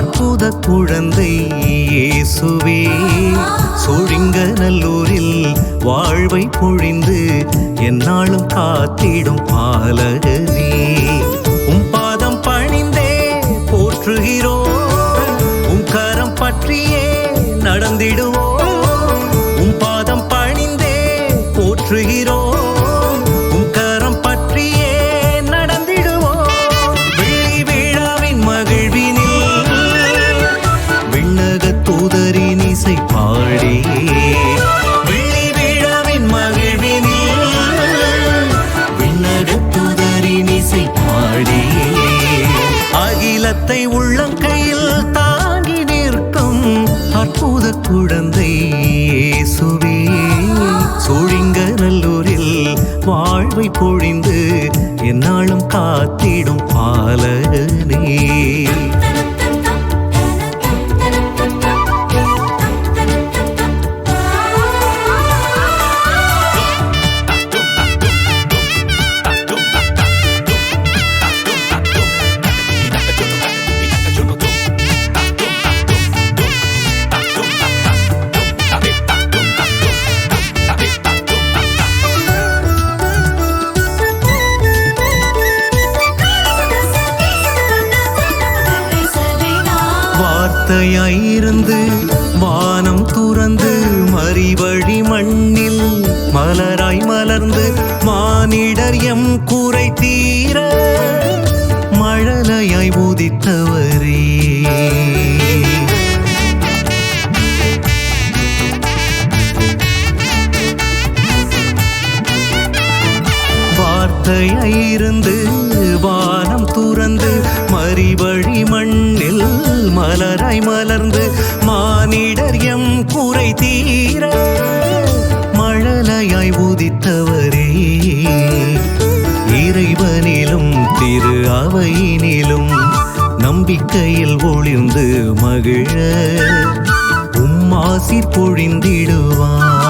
அற்புத குழந்தை இயேசுவே. சுழிங்க நல்லூரில் வாழ்வை பொழிந்து என்னாலும் காத்திடும் பாலகனே. இயேசுவே சோழிங்க நல்லூரில் வாழ்வை பொழிந்து வார்த்தையாயிருந்து வானம் துறந்து மறிவழி மண்ணில் மலராய் மலர்ந்து மானிடர் எம் கூரை தீர மழலையாய் உதித்தவரே. வார்த்தையாயிருந்து வானம் துறந்து மறிவழி மண்ணில் மலராய் மலர்ந்து மானிடர் எம் குறை தீர மழலையாய் உதித்தவரே. இறைவனிலும் திரு அவையினிலும் நம்பிக்கையில் ஒளிர்ந்து மகிழ. உம்மாசி பொழிந்திடுவாய்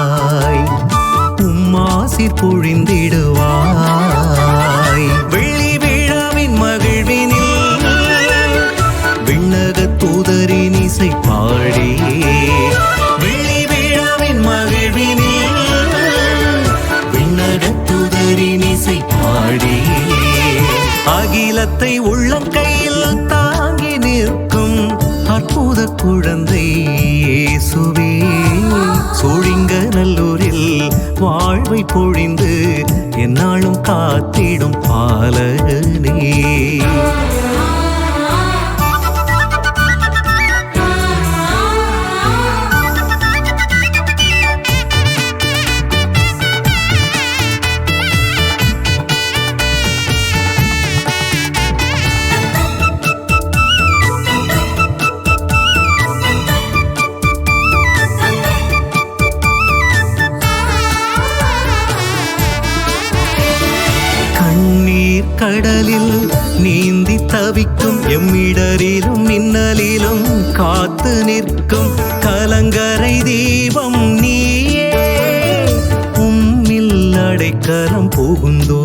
உம்மாசிர் பொழிந்திடுவாய். வெள்ளி விழாவின் மகிழ்வினில் விண்ணக தூதரின் இசை பாடி. வெள்ளி விழாவின் மகிழ்வினில் விண்ணக தூதரின் இசை பாடி. அகிலத்தை உள்ளங்கையில் தாங்கி நிற்கும் அற்புத குழந்தை சுவே சோழிங்க நல்லூரில் வாழ்வை பொழிந்து என்னாலும் காத்திடும் பாலகனே. கடலில் நீந்தி தவிக்கும் எம்மிடரிலும் மின்னலிலும் காத்து நிற்கும் கலங்கரை தீபம் நீயே. உம்மில் அடைக்கலம் புகுந்தோ.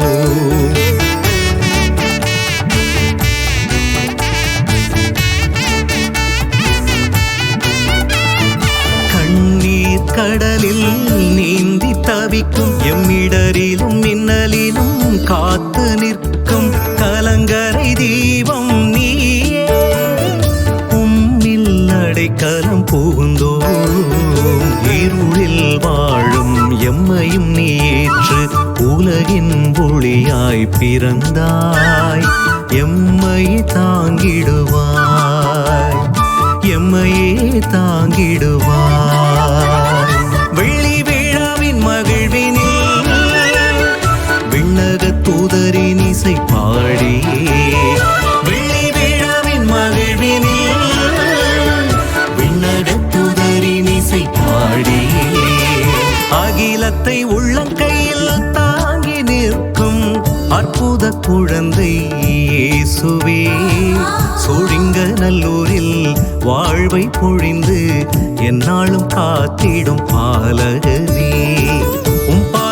கண்ணீர் கடலில் நீந்தி தவிக்கும் எம்மிடரிலும் அடைக்கலம் புகுந்தோம் இருளில் வாழும் எம்மையும் நீற்று உலகின் ஒளியாய் பிறந்தாய். எம்மை தாங்கிடுவாய். எம்மையே தாங்கிடுவாய். உலகத்தை உள்ளங்கையில் தாங்கி நிற்கும் அற்புத குழந்தை சுவே சுழிங்க நல்லூரில் வாழ்வை பொழிந்து என்னாலும் காத்திடும் பாலகவே உம்பா